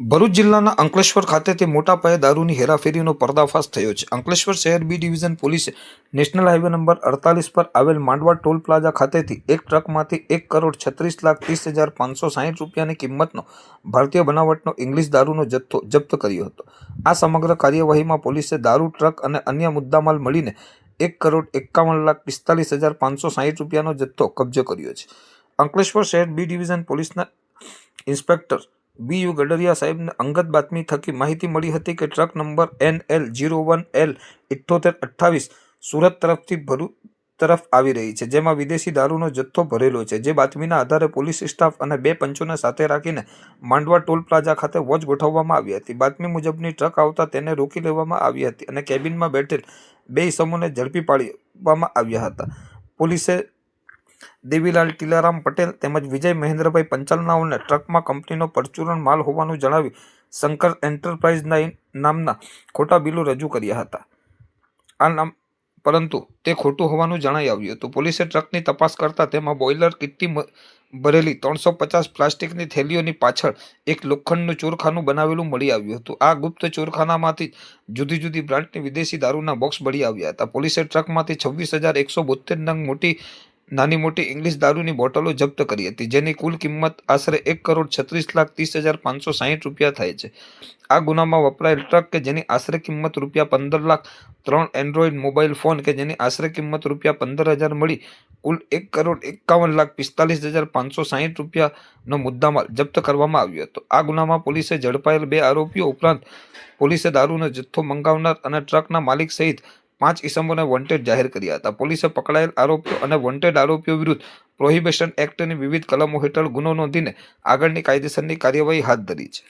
ભરૂચ જિલ્લાના અંકલેશ્વર ખાતેથી મોટા પાયે દારૂની હેરાફેરીનો પર્દાફાશ થયો છે. અંકલેશ્વર શહેર બી ડિવિઝન પોલીસે નેશનલ હાઈવે નંબર અડતાલીસ પર આવેલ માંડવા ટોલ પ્લાઝા ખાતેથી એક ટ્રકમાંથી એક કરોડ છત્રીસ લાખ ત્રીસ હજાર પાંચસો સાહીઠ રૂપિયાની કિંમતનો ભારતીય બનાવટનો ઇંગ્લિશ દારૂનો જથ્થો જપ્ત કર્યો હતો. આ સમગ્ર કાર્યવાહીમાં પોલીસે દારૂ, ટ્રક અને અન્ય મુદ્દામાલ મળીને એક કરોડ એકાવન લાખ પિસ્તાલીસ હજાર પાંચસો સાહીઠ રૂપિયાનો જથ્થો કબજે કર્યો છે. અંકલેશ્વર શહેર બી ડિવિઝન પોલીસના ઇન્સ્પેક્ટર બી યુ ગડરિયા સાહેબને અંગત બાતમી થકી માહિતી મળી હતી કે truck number N L zero one L ઇઠ્ઠોતેર અઠ્ઠાવીસ સુરત તરફથી ભરૂચ તરફ આવી રહી છે, જેમાં વિદેશી દારૂનો જથ્થો ભરેલો છે, જે બાતમીના આધારે પોલીસ સ્ટાફ અને બે પંચોને સાથે રાખીને માંડવા ટોલ પ્લાઝા ખાતે વોચ ગોઠવવામાં આવી હતી. બાતમી મુજબની ટ્રક આવતા તેને રોકી લેવામાં આવી હતી અને કેબિનમાં બેઠેલ બે સમૂહને ઝડપી પાડવામાં આવ્યા હતા. પોલીસે દેવીલાલ ટીલારામ પટેલ તેમજ વિજય મહેન્દ્રભાઈ પંચાલનાઓને ટ્રકમાં કંપનીનો પરચુરણ માલ હોવાનું જણાવી શંકર એન્ટરપ્રાઇઝના નામના ખોટા બિલો રજૂ કર્યા હતા. આ નામ પરંતુ તે ખોટું હોવાનું જણાઈ આવ્યું હતું. પોલીસે ટ્રકની તપાસ કરતાં તેમાં બોઇલર કિટ્ટી ભરેલી ત્રણસો પચાસ પ્લાસ્ટિકની થેલીઓની પાછળ એક લોખંડનું ચોરખાનું બનાવેલું મળી આવ્યું હતું. આ ગુપ્ત ચોરખાનામાંથી જુદી જુદી બ્રાન્ડની વિદેશી દારૂના બોક્સ મળી આવ્યા હતા. પોલીસે ટ્રકમાંથી છવ્વીસ હજાર એકસો બોતેર નંગ મોટી નાની મોટી ઇંગ્લિશ દારૂની બોટલો જપ્ત કરી હતી, જેની કુલ કિંમત આશરે એક કરોડ છત્રીસ લાખ ત્રીસ હજાર પાંચસો સાહીઠ રૂપિયા થાય છે. આ ગુનામાં વપરાયેલ ટ્રક કે જેની આશરે કિંમત રૂપિયા પંદર લાખ ત્રણ એન્ડ્રોઈડ મોબાઈલ ફોન કે જેની આશરે કિંમત રૂપિયા પંદર હજાર મળી, કુલ એક કરોડ એકાવન લાખ પિસ્તાલીસ હજાર પાંચસો સાહીઠ રૂપિયાનો મુદ્દામાલ જપ્ત કરવામાં આવ્યો હતો. આ ગુનામાં પોલીસે ઝડપાયેલ બે આરોપીઓ ઉપરાંત પોલીસે દારૂનો જથ્થો મંગાવનાર અને ટ્રકના માલિક સહિત પાંચ ઇસમોને વોન્ટેડ જાહેર કર્યા હતા. પોલીસે પકડાયેલ આરોપીઓ અને વોન્ટેડ આરોપીઓ વિરુદ્ધ પ્રોહિબિશન એક્ટની વિવિધ કલમો હેઠળ ગુનો નોંધીને આગળની કાયદેસરની કાર્યવાહી હાથ ધરી છે.